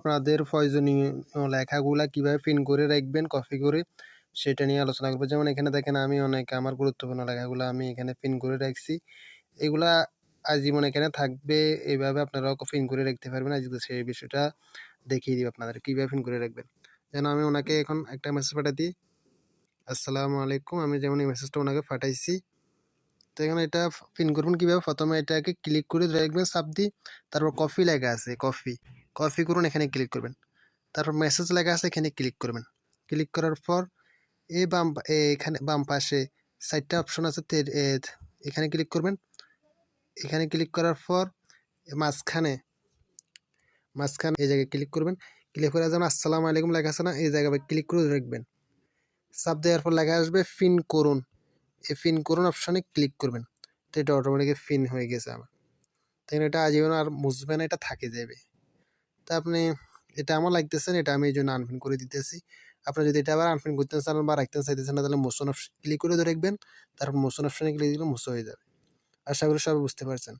আপনাদের প্রয়োজনীয় লেখাগুলা কীভাবে পিন করে রাখবেন কপি করে, সেটা নিয়ে আলোচনা করব। যেমন এখানে দেখেন আমি অনেক আমার গুরুত্বপূর্ণ লেখাগুলো আমি এখানে পিন করে রাখছি। এগুলা আজীবন এখানে থাকবে এইভাবে আপনারাও পিন করে রাখতে পারবেন। আজকে সেই বিষয়টা দেখিয়ে দিব আপনাদের কীভাবে পিন করে রাখবেন। যেন আমি ওনাকে এখন একটা মেসেজ পাঠাই দিই আসসালামু আলাইকুম, আমি যেমন এই মেসেজটা ওনাকে পাঠাইছি। তো এখানে এটা পিন করবেন কীভাবে? প্রথমে এটাকে ক্লিক করে রাখবেন সাপ দিই তারপর কফি লেখা আছে কফি কপি করুন, এখানে ক্লিক করবেন। তারপর মেসেজ লেখা আছে, এখানে ক্লিক করবেন। ক্লিক করার পর এই বাম, এখানে বাম পাশে চারটা অপশন আছে এখানে ক্লিক করবেন। এখানে ক্লিক করার পর মাঝখানে মাঝখানে এই জায়গায় ক্লিক করবেন। ক্লিক করে যেমন আসসালামু আলাইকুম লেখা আছে না, এই জায়গায় ক্লিক করে রাখবেন। চাপ দেওয়ার পর লেখা আসবে ফিন করুন। এই ফিন করুন অপশানে ক্লিক করবেন। তো এটা অটোমেটিক ফিন হয়ে গেছে আমার। তাই এটা আজীবন আর মুছবে না, এটা থাকে যাবে। তা আপনি এটা আমার লাগতেছেন এটা আমি এই জন্য আনফিন করে দিতেছি। আপনি যদি এটা আবার আনফিন করতে চান বা রাখতে চাইতেছেন না, তাহলে মোশন অপশন ক্লিক করে ধরে রাখবেন, তারপর মোশন অপশনে ক্লিক দিলে মোশো হয়ে যাবে। আশা করি সবাই বুঝতে পারছেন।